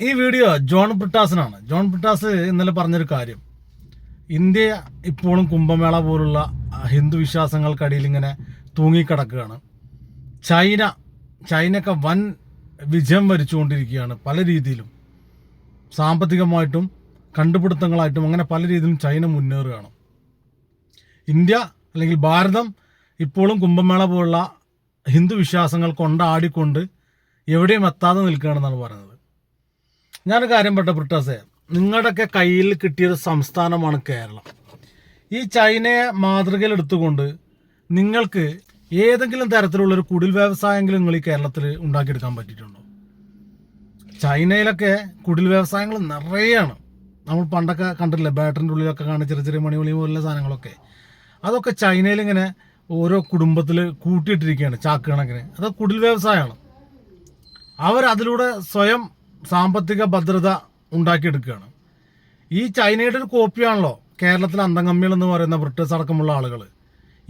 ഈ video John ബ്രിട്ടാസിനാണ്. John Brittas ഇന്നലെ പറഞ്ഞൊരു കാര്യം. ഇന്ത്യ ഇപ്പോഴും കുംഭമേള പോലുള്ള ഹിന്ദു വിശ്വാസങ്ങൾക്കടിയിൽ ഇങ്ങനെ തൂങ്ങിക്കിടക്കുകയാണ്. ചൈന ചൈനയൊക്കെ വൻ വിജയം വരിച്ചുകൊണ്ടിരിക്കുകയാണ് പല രീതിയിലും. സാമ്പത്തികമായിട്ടും കണ്ടുപിടുത്തങ്ങളായിട്ടും അങ്ങനെ പല രീതിയിലും ചൈന മുന്നേറുകയാണ്. ഇന്ത്യ അല്ലെങ്കിൽ ഭാരതം ഇപ്പോഴും കുംഭമേള പോലുള്ള ഹിന്ദു വിശ്വാസങ്ങൾ കൊണ്ടാടിക്കൊണ്ട് എവിടെയും എത്താതെ നിൽക്കുകയാണെന്നാണ് പറയുന്നത്. ഞാനൊരു കാര്യം പെട്ട ബ്രിട്ടാസേ നിങ്ങളുടെയൊക്കെ കയ്യിൽ കിട്ടിയൊരു സംസ്ഥാനമാണ് കേരളം. ഈ ചൈനയെ മാതൃകയിൽ എടുത്തുകൊണ്ട് നിങ്ങൾക്ക് ഏതെങ്കിലും തരത്തിലുള്ളൊരു കുടിൽ വ്യവസായമെങ്കിലും നിങ്ങൾ ഈ കേരളത്തിൽ ഉണ്ടാക്കിയെടുക്കാൻ പറ്റിയിട്ടുണ്ടോ? ചൈനയിലൊക്കെ കുടിൽ വ്യവസായങ്ങൾ നിറയെയാണ് നമ്മൾ പണ്ടൊക്കെ കണ്ടിട്ടില്ലേ ബാറ്ററിന്റെ ഉള്ളിലൊക്കെ കാണുന്ന ചെറിയ ചെറിയ മണിമണി പോലുള്ള സാധനങ്ങളൊക്കെ. അതൊക്കെ ചൈനയിൽ ഇങ്ങനെ ഓരോ കുടുംബത്തിൽ കൂട്ടിയിട്ടിരിക്കുകയാണ് ചാക്ക് കണക്കിന് അത് കുടിൽ വ്യവസായമാണ്. അവരതിലൂടെ സ്വയം സാമ്പത്തിക ഭദ്രത ഉണ്ടാക്കിയെടുക്കുകയാണ്. ഈ ചൈനയുടെ ഒരു കോപ്പിയാണല്ലോ കേരളത്തിലെ അന്തംഗമ്മികൾ എന്ന് പറയുന്ന ബ്രിട്ടീഷ് അടക്കമുള്ള ആളുകൾ.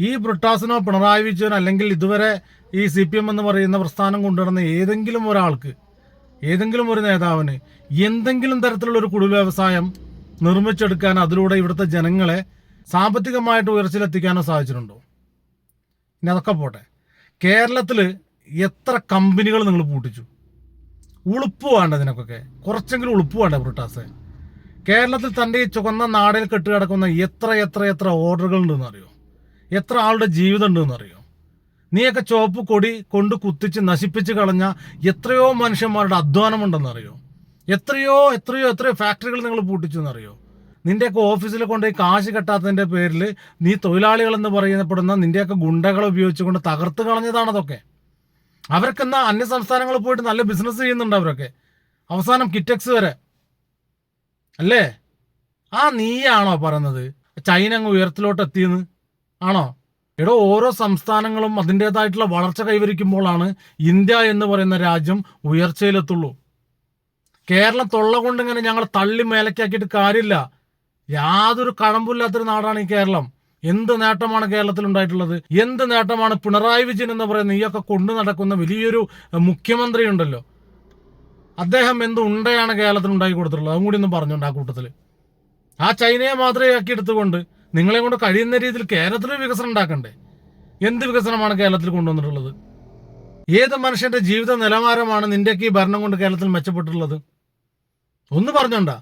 ഈ ബ്രിട്ടാസിനോ പിണറായി വിജയനോ അല്ലെങ്കിൽ ഇതുവരെ ഈ സി പി എം എന്ന് പറയുന്ന പ്രസ്ഥാനം കൊണ്ടുവരുന്ന ഏതെങ്കിലും ഒരാൾക്ക് ഏതെങ്കിലും ഒരു നേതാവിന് എന്തെങ്കിലും തരത്തിലുള്ള ഒരു കുടിൽ വ്യവസായം നിർമ്മിച്ചെടുക്കാൻ അതിലൂടെ ഇവിടുത്തെ ജനങ്ങളെ സാമ്പത്തികമായിട്ട് ഉയർച്ചയിലെത്തിക്കാനോ സാധിച്ചിട്ടുണ്ടോ? ഇനി അതൊക്കെ പോട്ടെ. കേരളത്തിൽ എത്ര കമ്പനികൾ നിങ്ങൾ പൂട്ടിച്ചു? ഉളുപ്പ് വേണ്ട ഇതിനൊക്കെ കുറച്ചെങ്കിലും ഉളുപ്പ് വേണ്ട ബ്രിട്ടാസ്. കേരളത്തിൽ തന്റെ ഈ ചുവന്ന നാടിൽ കെട്ട് കിടക്കുന്ന എത്ര എത്ര എത്ര ഓർഡറുകൾ ഉണ്ടെന്ന് അറിയോ? എത്ര ആളുടെ ജീവിതം ഉണ്ടെന്ന് അറിയോ? നീയൊക്കെ ചുവപ്പ് കൊടി കൊണ്ട് കുത്തിച്ച് നശിപ്പിച്ച് കളഞ്ഞ എത്രയോ മനുഷ്യന്മാരുടെ അധ്വാനമുണ്ടെന്ന് അറിയോ? എത്രയോ എത്രയോ എത്രയോ ഫാക്ടറികൾ നിങ്ങൾ പൂട്ടിച്ചു എന്നറിയോ നിന്റെയൊക്കെ ഓഫീസിൽ കൊണ്ടുപോയി കാശ് കെട്ടാത്തതിന്റെ പേരിൽ നീ തൊഴിലാളികളെന്ന് പറയപ്പെടുന്ന നിന്റെയൊക്കെ ഗുണ്ടകളെ ഉപയോഗിച്ചുകൊണ്ട് തകർത്ത് കളഞ്ഞതാണ് അതൊക്കെ. അവർക്ക് എന്നാ അന്യ സംസ്ഥാനങ്ങളിൽ പോയിട്ട് നല്ല ബിസിനസ് ചെയ്യുന്നുണ്ട് അവരൊക്കെ. അവസാനം കിറ്റക്സ് വരെ. അല്ലേ? ആ നീയാണോ പറയുന്നത്? ചൈന അങ്ങ് ഉയരത്തിലോട്ട് എത്തിയെന്ന്. ആണോ? എടോ ഓരോ സംസ്ഥാനങ്ങളും അതിന്റെതായിട്ടുള്ള വളർച്ച കൈവരിക്കുമ്പോഴാണ് ഇന്ത്യ എന്ന് പറയുന്ന രാജ്യം ഉയർച്ചയിലെത്തുള്ളൂ. കേരളം തൊള്ള കൊണ്ടിങ്ങനെ ഞങ്ങൾ തള്ളി മേലക്കാക്കിയിട്ട് കാര്യമില്ല. യാതൊരു കഴമ്പില്ലാത്തൊരു നാടാണ് ഈ കേരളം. എന്ത് നേട്ടമാണ് കേരളത്തിൽ ഉണ്ടായിട്ടുള്ളത് എന്ത് നേട്ടമാണ് പിണറായി വിജയൻ എന്ന് പറയുന്ന ഈയൊക്കെ കൊണ്ടു നടക്കുന്ന വലിയൊരു മുഖ്യമന്ത്രി ഉണ്ടല്ലോ അദ്ദേഹം എന്ത് ഉണ്ടയാണ് കേരളത്തിൽ ഉണ്ടാക്കി കൊടുത്തിട്ടുള്ളത്? അതും കൂടി ഒന്ന് പറഞ്ഞുണ്ട് ആ കൂട്ടത്തിൽ ആ ചൈനയെ മാത്രമേ ആക്കി എടുത്തുകൊണ്ട് നിങ്ങളെ കൊണ്ട് കഴിയുന്ന രീതിയിൽ കേരളത്തിൽ വികസനം ഉണ്ടാക്കണ്ടേ? എന്ത് വികസനമാണ് കേരളത്തിൽ കൊണ്ടുവന്നിട്ടുള്ളത്? ഏത് മനുഷ്യന്റെ ജീവിത നിലവാരമാണ് നിന്റെയൊക്കെ ഈ ഭരണം കൊണ്ട് കേരളത്തിൽ മെച്ചപ്പെട്ടിട്ടുള്ളത്? ഒന്ന് പറഞ്ഞോണ്ടാ.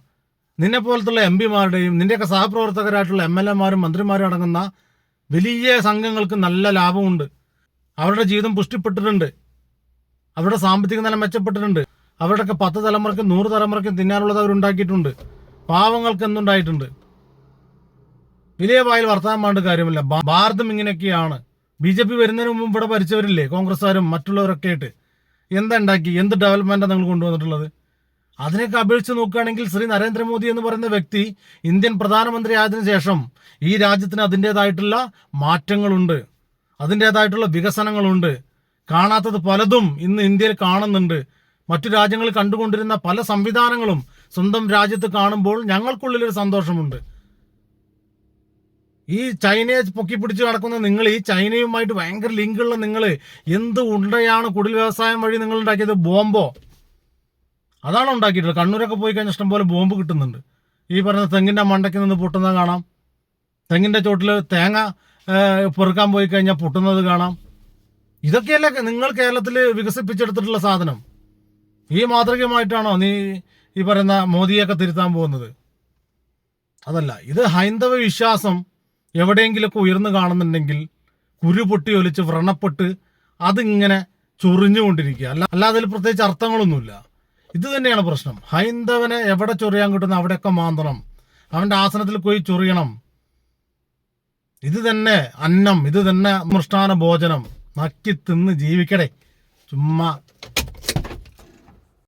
നിന്നെ പോലത്തുള്ള എം പിമാരുടെയും നിന്റെയൊക്കെ സഹപ്രവർത്തകരായിട്ടുള്ള എം എൽ എമാരും മന്ത്രിമാരും അടങ്ങുന്ന വലിയ സംഘങ്ങൾക്ക് നല്ല ലാഭമുണ്ട്. അവരുടെ ജീവിതം പുഷ്ടിപ്പെട്ടിട്ടുണ്ട്. അവരുടെ സാമ്പത്തിക നില മെച്ചപ്പെട്ടിട്ടുണ്ട്. അവരുടെയൊക്കെ പത്ത് തലമുറയ്ക്കും നൂറ് തലമുറയ്ക്കും തിന്നാനുള്ളത് അവരുണ്ടാക്കിയിട്ടുണ്ട്. പാവങ്ങൾക്ക് എന്തുണ്ടായിട്ടുണ്ട്? വലിയ വായിൽ വർത്താൻ വേണ്ട കാര്യമില്ല. ഭാരതം ഇങ്ങനെയൊക്കെയാണ്. ബി ജെ പി വരുന്നതിന് മുമ്പ് ഇവിടെ ഭരിച്ചവരില്ലേ? കോൺഗ്രസ്സുകാരും മറ്റുള്ളവരൊക്കെ ആയിട്ട്. എന്താ ഉണ്ടാക്കി? എന്ത് ഡെവലപ്മെന്റാണ് നിങ്ങൾ കൊണ്ടുവന്നിട്ടുള്ളത്? അതിനൊക്കെ അപേക്ഷിച്ച് നോക്കുകയാണെങ്കിൽ ശ്രീ നരേന്ദ്രമോദി എന്ന് പറയുന്ന വ്യക്തി ഇന്ത്യൻ പ്രധാനമന്ത്രി ആയതിനു ശേഷം ഈ രാജ്യത്തിന് അതിന്റെതായിട്ടുള്ള മാറ്റങ്ങളുണ്ട് അതിന്റെതായിട്ടുള്ള വികസനങ്ങളുണ്ട്. കാണാത്തത് പലതും ഇന്ന് ഇന്ത്യയിൽ കാണുന്നുണ്ട്. മറ്റു രാജ്യങ്ങൾ കണ്ടുകൊണ്ടിരുന്ന പല സംവിധാനങ്ങളും സ്വന്തം രാജ്യത്ത് കാണുമ്പോൾ ഞങ്ങൾക്കുള്ളിലൊരു സന്തോഷമുണ്ട്. ഈ ചൈനയെ പൊക്കി പിടിച്ച് നടക്കുന്ന നിങ്ങൾ ഈ ചൈനയുമായിട്ട് ഭയങ്കര ലിങ്കുള്ള നിങ്ങൾ എന്ത് ഉണ്ടയാണ് കുടിൽ വ്യവസായം വഴി നിങ്ങൾ ഉണ്ടാക്കിയത്? ബോംബോ. അതാണ് ഉണ്ടാക്കിയിട്ടുള്ളത്. കണ്ണൂരൊക്കെ പോയി കഴിഞ്ഞാൽ ഇഷ്ടംപോലെ ബോംബ് കിട്ടുന്നുണ്ട്. ഈ പറഞ്ഞ തെങ്ങിന്റെ മണ്ടയ്ക്ക് നിന്ന് പൊട്ടുന്നത് കാണാം. തെങ്ങിന്റെ ചോട്ടിൽ തേങ്ങ പെറുക്കാൻ പോയി കഴിഞ്ഞാൽ പൊട്ടുന്നത് കാണാം. ഇതൊക്കെയല്ലേ നിങ്ങൾ കേരളത്തിൽ വികസിപ്പിച്ചെടുത്തിട്ടുള്ള സാധനം? ഈ മാതൃകയുമായിട്ടാണോ നീ ഈ പറയുന്ന മോദിയൊക്കെ തിരുത്താൻ പോകുന്നത്? അതല്ല ഇത് ഹൈന്ദവ വിശ്വാസം എവിടെയെങ്കിലുമൊക്കെ ഉയർന്നു കാണുന്നുണ്ടെങ്കിൽ കുരു പൊട്ടി ഒലിച്ച് വ്രണപ്പെട്ട് അതിങ്ങനെ ചൊറിഞ്ഞുകൊണ്ടിരിക്കുക. അല്ല അല്ലാതെ അതിൽ പ്രത്യേകിച്ച് അർത്ഥങ്ങളൊന്നുമില്ല. ഇത് തന്നെയാണ് പ്രശ്നം. ഹൈന്ദവനെ എവിടെ ചൊറിയാൻ കിട്ടുന്ന അവിടെയൊക്കെ മാന്തണം. അവന്റെ ആസനത്തിൽ പോയി ചൊറിയണം. ഇത് തന്നെ അന്നം ഇത് തന്നെ മൃഷ്ടാന ഭോജനം. നക്കി തിന്ന് ജീവിക്കടേ. ചുമ്മാ